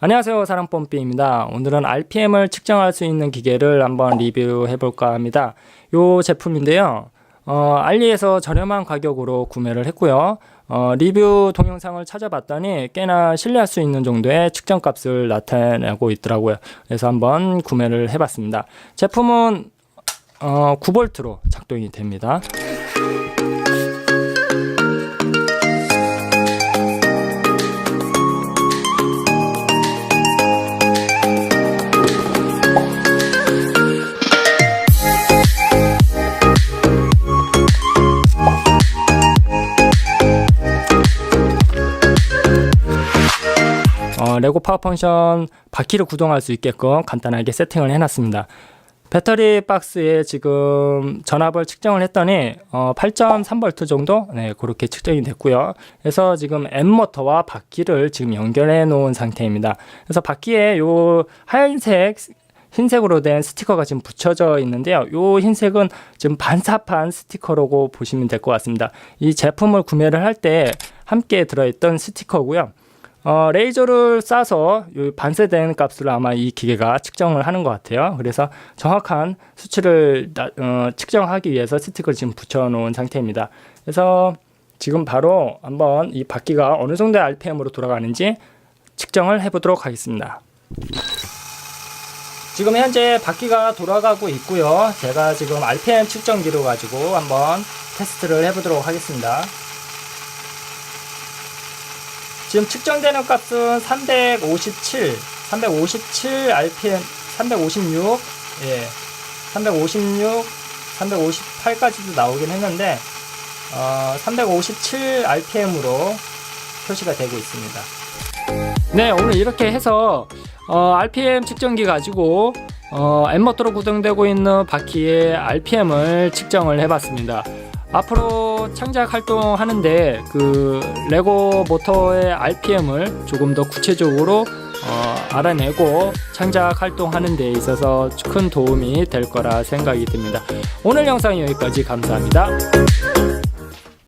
안녕하세요. 사랑pom삐입니다. 오늘은 RPM을 측정할 수 있는 기계를 한번 리뷰해 볼까 합니다. 요 제품인데요. 어, 알리에서 저렴한 가격으로 구매를 했고요. 어, 리뷰 동영상을 찾아봤더니 꽤나 신뢰할 수 있는 정도의 측정값을 나타내고 있더라고요. 그래서 한번 구매를 해봤습니다. 제품은 어, 9V로 작동이 됩니다 어, 레고 파워 펑션 바퀴를 구동할 수 있게끔 간단하게 세팅을 해놨습니다. 배터리 박스에 지금 전압을 측정을 했더니 어, 8.3V 정도 네, 그렇게 측정이 됐고요. 그래서 지금 M 모터와 바퀴를 지금 연결해 놓은 상태입니다. 그래서 바퀴에 요 하얀색 흰색으로 된 스티커가 지금 붙여져 있는데요. 요 흰색은 지금 반사판 스티커라고 보시면 될 것 같습니다. 이 제품을 구매를 할 때 함께 들어있던 스티커고요. 어, 레이저를 쏴서 요 반사된 값을 아마 이 기계가 측정을 하는 것 같아요. 그래서 정확한 수치를 나- 어, 측정하기 위해서 스티커를 지금 붙여놓은 상태입니다. 그래서 지금 바로 한번 이 바퀴가 어느 정도의 RPM으로 돌아가는지 측정을 해보도록 하겠습니다. 지금 현재 바퀴가 돌아가고 있고요. 제가 지금 RPM 측정기로 가지고 한번 테스트를 해보도록 하겠습니다. 지금 측정되는 값은 357, 357 RPM, 356, 예, 356, 358까지도 나오긴 했는데, 어, 357 RPM으로 표시가 되고 있습니다. 네, 오늘 이렇게 해서 어, RPM 측정기 가지고 어, M모터로 구동되고 있는 바퀴의 RPM을 측정을 해봤습니다. 앞으로 창작 활동하는데 그 레고 모터의 RPM을 조금 더 구체적으로 어, 알아내고 창작 활동하는 데 있어서 큰 도움이 될 거라 생각이 듭니다. 오늘 영상 여기까지 감사합니다.